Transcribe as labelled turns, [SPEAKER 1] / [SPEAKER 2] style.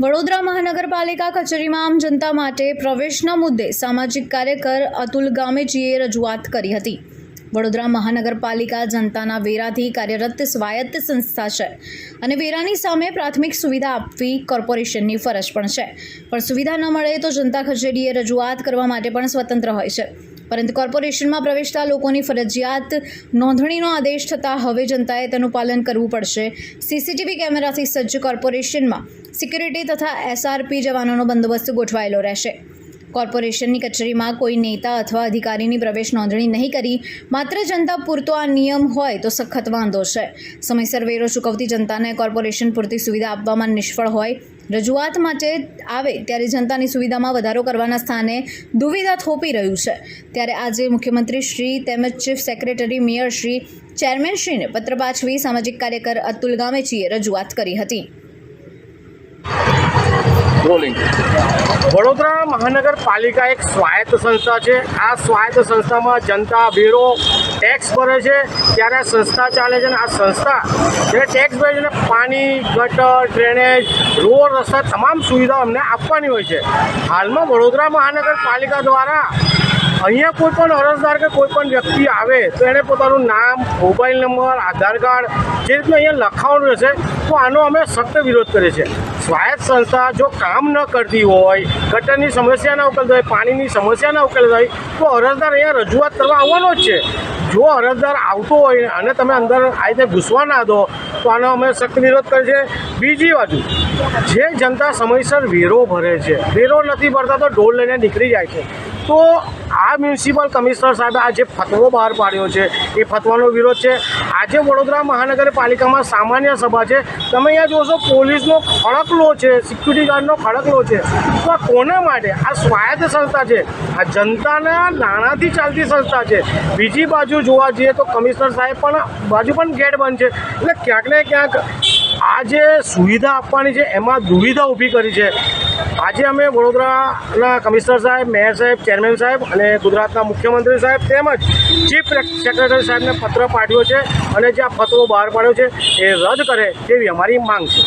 [SPEAKER 1] વડોદરા મહાનગરપાલિકા કચેરીમાં આમ જનતા માટે પ્રવેશના મુદ્દે સામાજિક કાર્યકર અતુલ ગામેજીએ રજૂઆત કરી હતી. વડોદરા મહાનગરપાલિકા જનતાના વેરાથી કાર્યરત સ્વાયત્ત સંસ્થા છે અને વેરાની સામે પ્રાથમિક સુવિધા આપવી કોર્પોરેશનની ફરજ પણ છે. પણ સુવિધા ન મળે તો જનતા કચેરીએ રજૂઆત કરવા માટે પણ સ્વતંત્ર હોય છે. પરંતુ કોર્પોરેશનમાં પ્રવેશતા લોકોની ફરજિયાત નોંધણીનો આદેશ થતાં હવે જનતાએ તેનું પાલન કરવું પડશે. સીસીટીવી કેમેરાથી સજ્જ કોર્પોરેશનમાં સિક્યુરિટી તથા એસઆરપી જવાનોનો બંદોબસ્ત ગોઠવાયેલો રહેશે. કોર્પોરેશનની કચેરીમાં કોઈ નેતા અથવા અધિકારીની પ્રવેશ નોંધણી નહીં કરી, માત્ર જનતા પૂરતો આ નિયમ હોય તો સખત વાંધો છે. સમયસર વેરો ચૂકવતી જનતાને કોર્પોરેશન પૂરતી સુવિધા આપવામાં નિષ્ફળ હોય રજૂઆત માટે આવે ત્યારે જનતાની સુવિધામાં વધારો કરવાના સ્થાને દુવિધા થોપી રહ્યું છે. ત્યારે આજે મુખ્યમંત્રી શ્રી તેમજ chief secretary mayor Shri chairman શ્રીને પત્ર પાછવી સામાજિક કાર્યકર અતુલ ગામેચીએ રજૂઆત કરી હતી.
[SPEAKER 2] વડોદરા મહાનગરપાલિકા એક સ્વાયત્ત સંસ્થા છે. આ સ્વાયત્ત સંસ્થામાં જનતા વેરો ટેક્સ ભરે છે, ત્યારે સંસ્થા ચાલે છે અને આ સંસ્થા, જે ટેક્સ ભરે છે પાણી, ગટર ડ્રેનેજ રોડ રસ્તા, તમામ સુવિધાઓ અમને આપવાની હોય છે. હાલમાં વડોદરા મહાનગરપાલિકા દ્વારા અહીંયા કોઈ પણ અરજદાર કે કોઈ પણ વ્યક્તિ આવે, તો એને પોતાનું નામ મોબાઈલ નંબર આધાર કાર્ડ, જે રીતનું અહીંયા લખાવવાનું રહેશે, તો આનો અમે સખ્ત વિરોધ કરીએ છીએ. સ્વાયત્ત સંસ્થા જો કામ ન કરતી હોય, ગટરની સમસ્યા ના ઉકેલતા હોય, પાણીની સમસ્યા ના ઉકેલતા હોય, તો અરજદાર અહીંયા રજૂઆત કરવા આવવાનો જ છે. જો અરજદાર આવતો હોય અને તમે અંદર આ રીતે ઘૂસવા ના દો, તો આનો અમે સખ્ત વિરોધ કરીએ છીએ. બીજી બાજુ, જે જનતા સમયસર વેરો ભરે છે, વેરો નથી ભરતા તો ઢોલ લઈને નીકળી જાય છે. તો આ મ્યુનિસિપલ કમિશનર સાહેબે આ જે ફતવો બહાર પાડ્યો છે. એ ફતવાનો વિરોધ છે. આજે વડોદરા મહાનગરપાલિકામાં સામાન્ય સભા છે. તમે અહીંયા જોશો, પોલીસનો ખડકલો છે, સિક્યુરિટી ગાર્ડનો ખડકલો છે. તો આ કોના માટે? આ સ્વાયત્ત સંસ્થા છે. આ જનતાના નાણાંથી ચાલતી સંસ્થા છે. બીજી બાજુ જોવા જઈએ તો કમિશનર સાહેબ પણ બાજુ પણ ગેટ બંધ છે. એટલે ક્યાંક ને ક્યાંક આ જે સુવિધા આપવાની છે, એમાં દુવિધા ઊભી કરી છે. આજે અમે વડોદરાના કમિશનર સાહેબ, મેયર સાહેબ, ચેરમેન સાહેબ અને ગુજરાતના મુખ્યમંત્રી સાહેબ તેમજ ચીફ સેક્રેટરી સાહેબને પત્ર પાઠવ્યો છે અને જે આ ફતવો બહાર પાડ્યો છે એ રદ કરે તેવી અમારી માંગ છે.